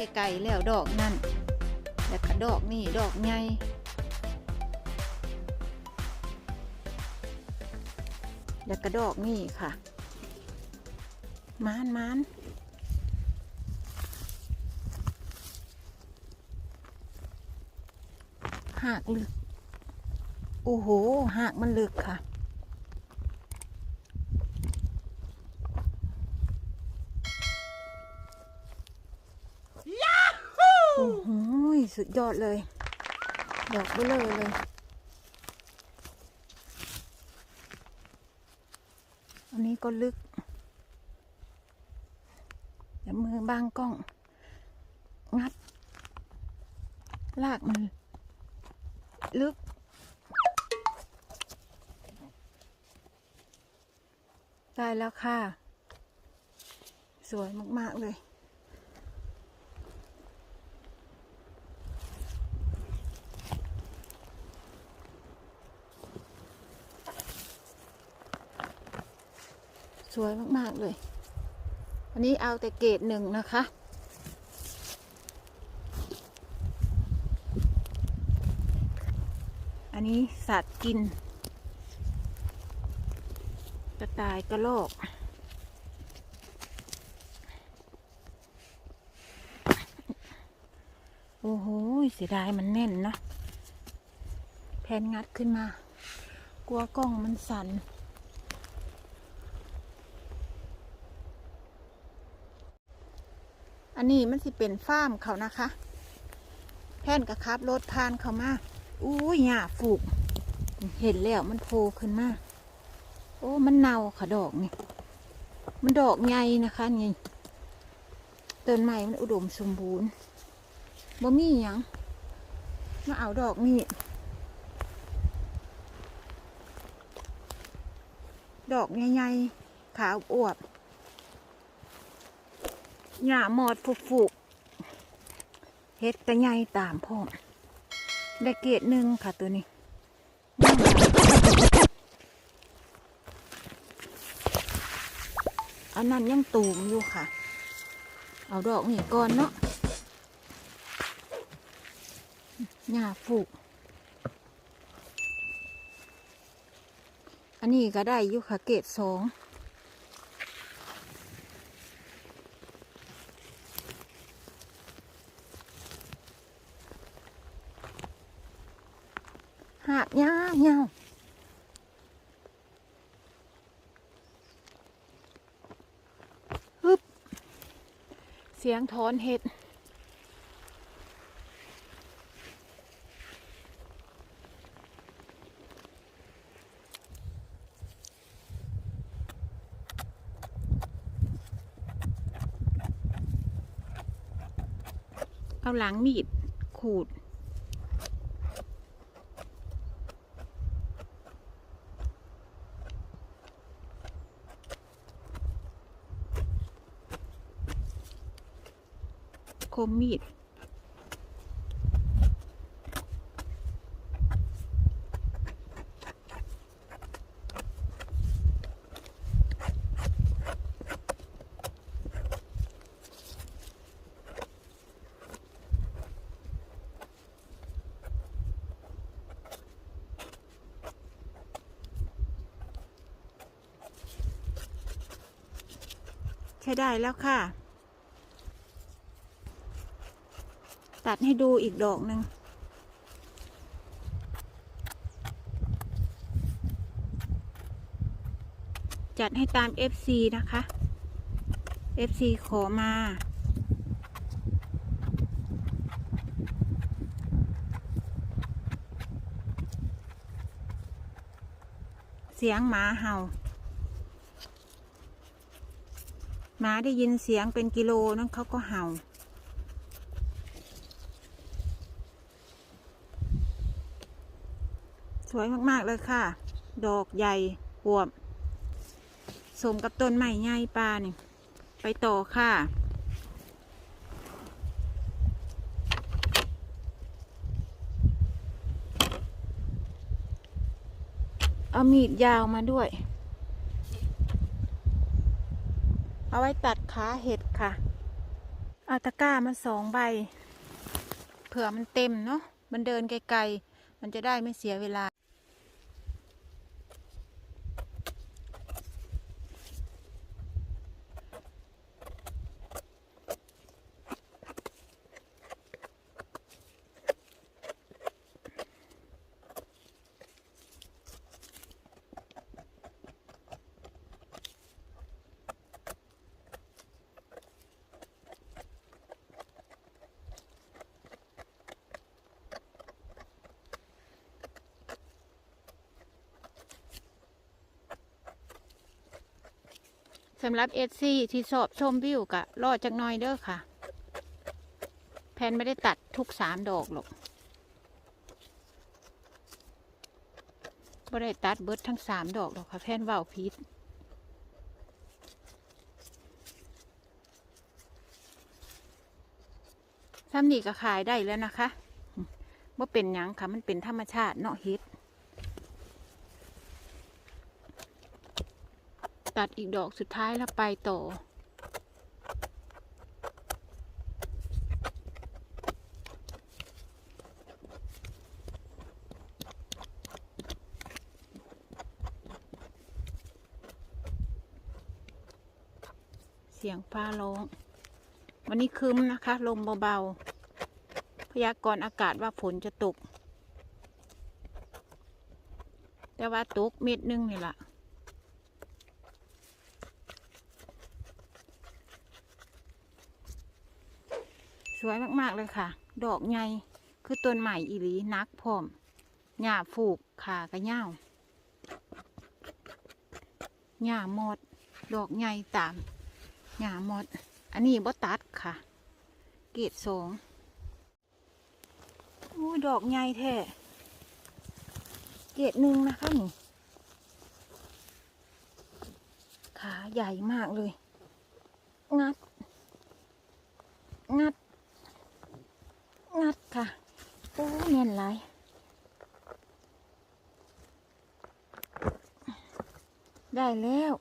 ไกลๆแล้วดอกนั่นแล้วก็ดอกนี่ดอกใหญ่แล้วก็ดอกนี่ค่ะมานมานหากลึก โอ้โห หากมันลึกค่ะ โอ้โห สุดยอดเลย ดอกเบลอเลย อันนี้ก็ลึกเดี๋ยวมือบางกล้อง งัด ลากมัน ลึก ได้แล้วค่ะ สวยมาก ๆ เลย วยมากๆเลย อันนี้เอาแต่เกรดหนึ่งนะคะ อันนี้สัตว์กิน กระต่ายกระโลกโอ้โห เสียดายมันแน่นเนาะแผ่นงัดขึ้นมา กลัวกล้องมันสั่น อันนี้มันสิเป็นฟาร์มเขานะคะแท่นกระคับรถพานเขามาอู้ยหญ้าฝูก เห็นแล้วมันโผล่ขึ้นมาโอ้มันเน่าค่ะดอกนี่มันดอกใหญ่นะคะนี่ต้นไม้มันอุดมสมบูรณ์บ่มีหยังมาเอาดอกนี่ดอกใหญ่ๆขาวอวบ หญ้าหมอดฟุกๆเฮ็ดกระไงตามพ่อได้เกรดหนึ่งค่ะตัวนี้อันนั้นยังตูมอยู่ค่ะ เอาดอกนี่ก่อนเนาะหญ้าฟุกอันนี้ก็ได้อยู่ค่ะเกรดสอง ยาวยาวฮึบเสียงถอนเห็ดเอาหลังมีดขูด ค มมีด ใช้ได้แล้วค่ะ ตัดให้ดูอีกดอกหนึ่งจัดให้ตาม FC นะคะ FC ขอมา เสียงหมาเห่าหมาได้ยินเสียงเป็นกิโลนั่นเขาก็เห่า สวยมากๆเลยค่ะ ดอกใหญ่อวบสมกับต้นไม้ใหญ่ปลานี่ไปต่อค่ะเอามีดยาวมาด้วย เอาไว้ตัดขาเห็ดค่ะ เอาตะกร้ามาสองใบ เผื่อมันเต็มเนาะ มันเดินไกลๆ มันจะได้ไม่เสียเวลา สำหรับเอซีที่สอบชมวิวกะรอจักหน้อยเด้อค่ะ แพนไม่ได้ตัดทุกสามดอกหรอกไม่ได้ตัดเบิดทั้งสามดอกหรอกค่ะ แพนว่าวพิษซ้ำนี่ก็ขายได้แล้วนะคะว่าเป็นหยังค่ะ มันเป็นธรรมชาติเนาะเฮ็ด ตัดอีกดอกสุดท้ายแล้วไปต่อ เสียงฟ้าร้อง วันนี้คืมนะคะ ลมเบาๆ พยากรณ์อากาศว่าฝนจะตก แต่ว่าตกเม็ดนึงนี่แหละ สวยมากๆเลยค่ะ ดอกใหญ่คือต้นใหม่อีหลีนักพร้อมหญ้าฟูกขากระเง่าหญ้าหมด ดอกใหญ่ตามหญ้าหมด อันนี้บ่ตัดค่ะ เกรดสองโอ้ดอกใหญ่แท้เกรดหนึ่งนะคะนี่ขาใหญ่มากเลย งัด งัดค่ะ โอ้แน่นหลาย ได้แล้ว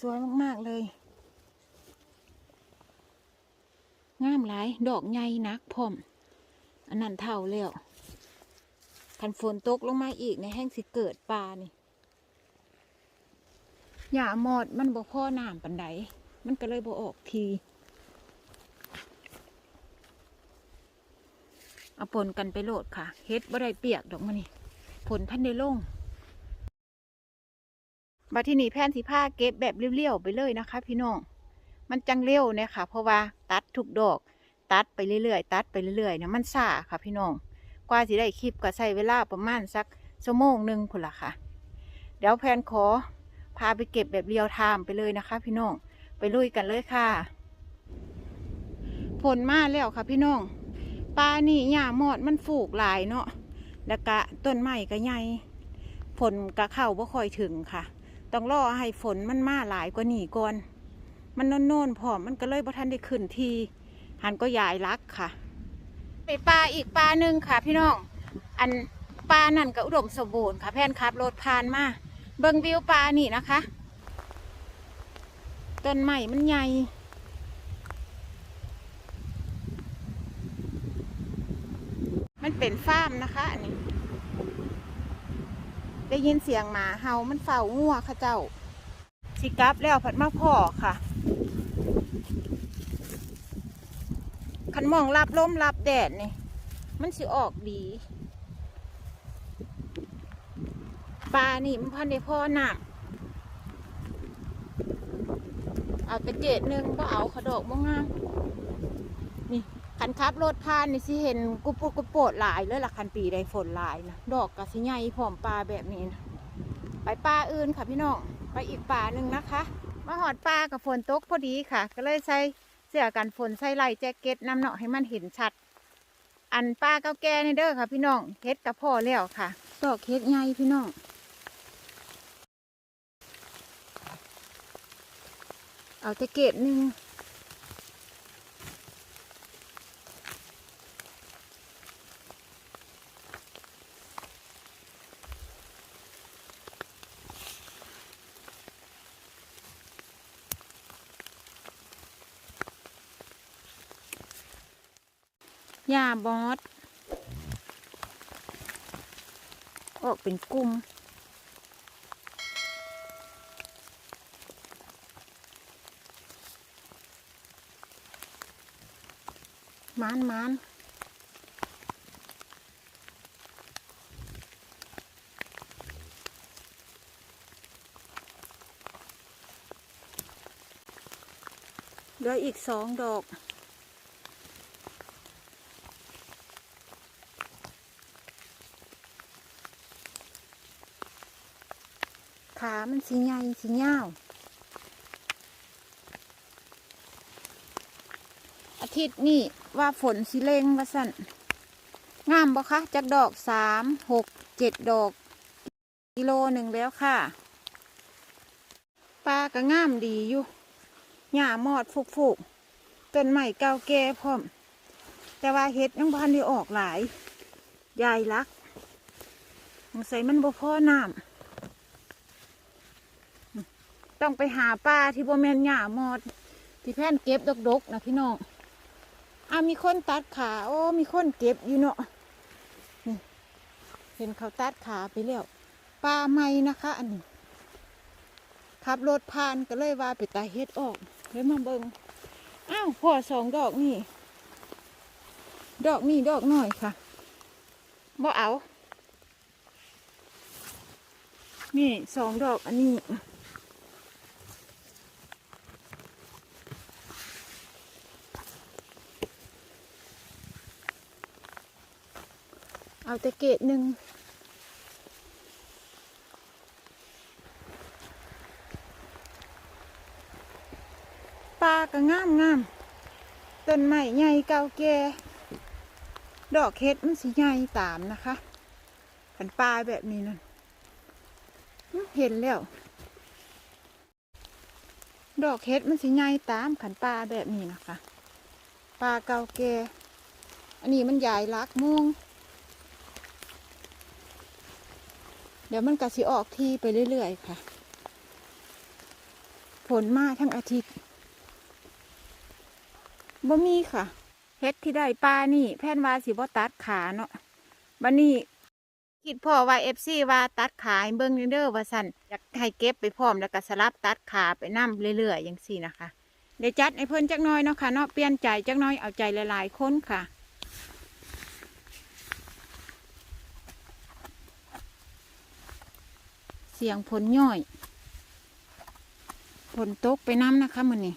สวยมาก ๆ เลย งามหลาย ดอกใหญ่นักพร้อม อันนั้นเท่าแล้วคันฝนตกลงมาอีกในแห้งสิเกิดปลานี่หญ้าหมอดมันบ่พ่อน้ำปันไดมันก็เลยบ่ออกทีเอาปนกันไปโหลดค่ะเฮ็ดบ่ได้เปียกดอกมันนี่ผลท่านได้ลงมาที่นี่แพนสีผ้าเก็บแบบเรียวๆไปเลยนะคะ พี่น้อง มันจังเร็วเนี่ยค่ะ เพราะว่าตัดทุกดอก ตัดไปเรื่อยๆ ตัดไปเรื่อยๆเนี่ยมันซ่าค่ะพี่น้อง กว่าสิได้คลิปก็ใช้เวลาประมาณสักชั่วโมงหนึ่งคนละค่ะ เดี๋ยวแพนขอพาไปเก็บแบบเรียวไทม์ไปเลยนะคะ พี่น้อง ไปลุยกันเลยค่ะผลมาแล้วค่ะพี่น้องปลานี่หญ้ามอดมันฝูกหลายเนาะ แล้วก็ต้นไม้ก็ใหญ่ฝนก็เข้าบ่ค่อยถึงค่ะ ต้องรอให้ฝนมันมาหลายกว่านี้ก่อน มันโน่นๆพอมมันก็เลยบ่ทันได้ขึ้นที หันก็ยายรักค่ะไปปลาอีกปลาหนึ่งค่ะ พี่น้อง อันปลานั่นก็อุดมสมบูรณ์ค่ะแพนครับรถผ่านมาเบิงวิวปลานี่นะคะต้นไม้มันใหญ่มันเป็นฟาร์มนะคะอันนี้ ได้ยินเสียงหมาเห่ามันเฝ้างัวค่ะเจ้าสิกับแล้วผัดมาพ่อค่ะ ขันมองรับลมรับแดดนี่ มันสิออกดีปลานี่มันพันได้พ่อหนักเอาแต่เจ็ดหนึ่งก็เอาขะดอกบ่งามนี่คันขับรถผ่านนี่สิเห็นกุปุกุโปดหลายเลยล่ะคันปีได้ฝนหลายนะดอกกะสิใหญ่พร้อมปลาแบบนี้นะไปปลาอื่นค่ะพี่น้องไปอีกป่าหนึ่งนะคะ มาหอดปลากับฝนตกพอดีค่ะ ก็เลยใส่ เสื้อกันฝนใส่ไหลแจ็คเก็ตน้ำเนาะให้มันเห็นชัด อันป้าเก้าแก่นี่เด้อค่ะ พี่น้องเฮ็ดกับพ่อแล้วค่ะดอกเฮ็ดใหญ่พี่น้องเอาแจ็คเก็ตหนึ่ง หญ้าบอสออกเป็นกลุ่มมานมานเหลืออีกสองดอก ขามัน สีใหญ่สียาวอาทิตย์นี้ว่าฝนสิเลงว่าสั่นงามบ่คะจากดอกสามหกเจ็ดดอก กิโลหนึ่งแล้วค่ะปลาก็งามดีอยู่หญ้ามอดฟุกฟุกต้นไม้เก่าแก่พร้อม แต่ว่าเห็ดยังพันได้ออกหลาย ยายรักสงสัยมันบ่พ่อน้ำ ต้องไปหาปลาที่บ่แม่นหญ้ามอดที่แพ่นเก็บดกๆนะพี่น้องอ่ามีคนตัดขาโอ้มีคนเก็บอยู่เนาะนี่เห็นเขาตัดขาไปแล้วปลาใหม่นะคะ อันนี้ขับรถผ่านก็เลยว่าไปตาเฮ็ดออกเลยมาเบิงอ้าวพอสองดอกนี่ ดอกนี่ดอกหน่อยค่ะบ่เอา นี่สองดอกอันนี้ เอาแต่เกตหนึ่งปลาก็งามงามต้นไม้ใหญ่เก่าแก่ดอกเห็ดมันสีใหญ่ตามนะคะขันปลาแบบนี้นั่นเห็นแล้ว ดอกเห็ดมันสีใหญ่ตามขันปลาแบบนี้นะคะปลาเก่าแก่อันนี้มันใหญ่รักม่วง เดี๋ยวมันก็สิออกที่ไปเรื่อยๆค่ะ ผลมาทั้งอาทิตย์บ่มีค่ะเฮ็ดที่ได้ปลานี่ แพนว่าสิบ่ตัดขาเนาะบันนี้คิดพ่อว่าเอฟซีว่าตัดขาเบิ่งเด้อว่าสั่นอยากให้เก็บไปพร้อมแล้วก็สลับตัดขาไปนํเรื่อยๆอย่างสี่นะคะเดี๋ยวจัดให้เพิ่นจักน้อยเนาะค่ะเนาะเปลี่ยนใจจักน้อยเอาใจหลายๆคนค่ะ เสียงผลย่อยผลตกไปน้ำนะคะมันนี่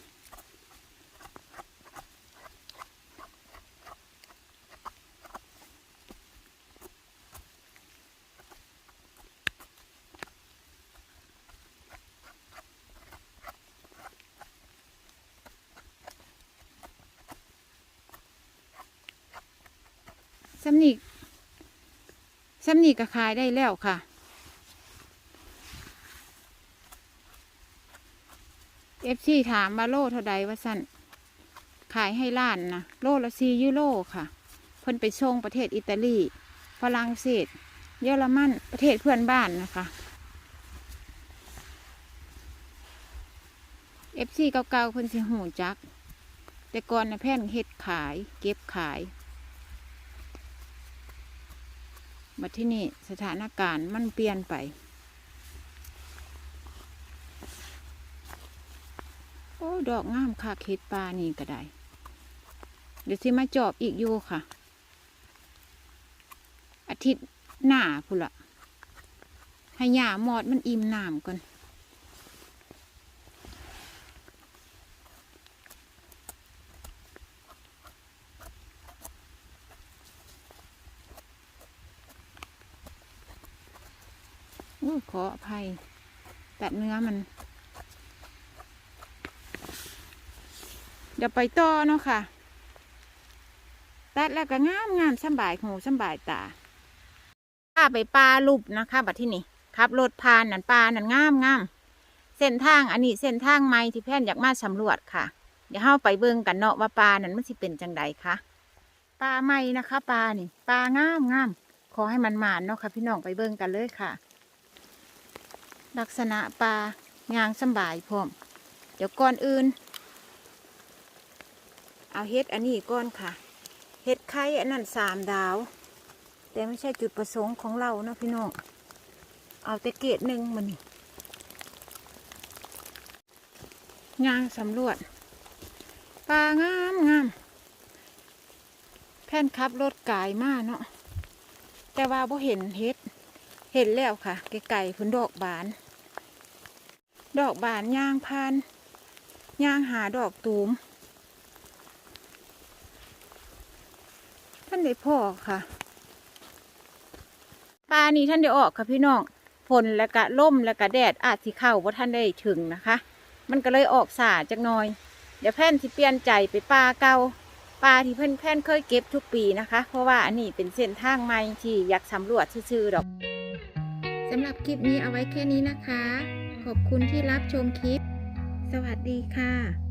สำนีกสำนีกก็ขายได้แล้วค่ะ เอฟซีถามว่าโลเท่าใดว่าสั่นขายให้ล้านนะโลละซียูโรค่ะ เพิ่นไปส่งประเทศอิตาลีฝรั่งเศส เยอรมันประเทศเพื่อนบ้านนะคะเอฟซีเก่าๆเพิ่นสิหูจัก แต่ก่อนนะแพ่นเฮ็ดขาย เก็บขายมาที่นี่สถานการณ์มันเปลี่ยนไป โอ้ ดอกงามค่ะเห็ดปลานี่ก็ได้ เดี๋ยวสิมาจอบอีกอยู่ค่ะ อาทิตย์หน้าพุ่นละให้หญ้าหมอดมันอิ่มน้ำก่อนขออภัยตัดเนื้อมัน ดี๋ยวไปต่อเนาะค่ะ ตัดแล้วก็งามงามสำบายหูสำบายตาข้าไปปลาลุบนะคะ บัดที่นี่ขับรถผ่านนั่นปลานั่นงามงามเส้นทางอันนี้เส้นทางใหม่ที่แพนอยากมาสำรวจค่ะ เดี๋ยวเฮาไปเบิ่งกันเนาะว่าปลานั่นมันสิเป็นจังใดคะปลาใหม่นะคะปลานี่ปลางามงามขอให้มันหมานเนาะค่ะ พี่น้องไปเบิ่งกันเลยค่ะ ลักษณะปลายางสบายพร้อม เดี๋ยวก่อนอื่น เอาเฮ็ดอันนี้ก่อนค่ะเห็ดไข่อันนั้นสามดาว แต่ไม่ใช่จุดประสงค์ของเรานะพี่น้อง เอาแต่เกตหนึ่งมันนี่งานสำรวจปลางามงามแผ่นขับรถกายมาเนาะ แต่ว่าบ่เห็นเห็ด เห็นแล้วค่ะ ไกลๆพุ่นดอกบาน ดอกบานย่างพานย่างหาดอกตูมานได้พอค่ะปลานี้ท่านได้ออกค่ะพี่น้องฝนแล้วก็ล่มแล้วก็แดดอาจสิเข้าว่าท่านได้ถึงนะคะ มันก็เลยออกสาจักหน่อย เดี๋ยวแพ่นที่เปลี่ยนใจไปปลาเก่าปลาที่เพื่อนแพ่นเคยเก็บทุกปีนะคะ เพราะว่าอันนี้เป็นเส้นทางใหม่ที่อยากสำรวจซื่อๆดอกสำหรับคลิปนี้เอาไว้แค่นี้นะคะ ขอบคุณที่รับชมคลิป สวัสดีค่ะ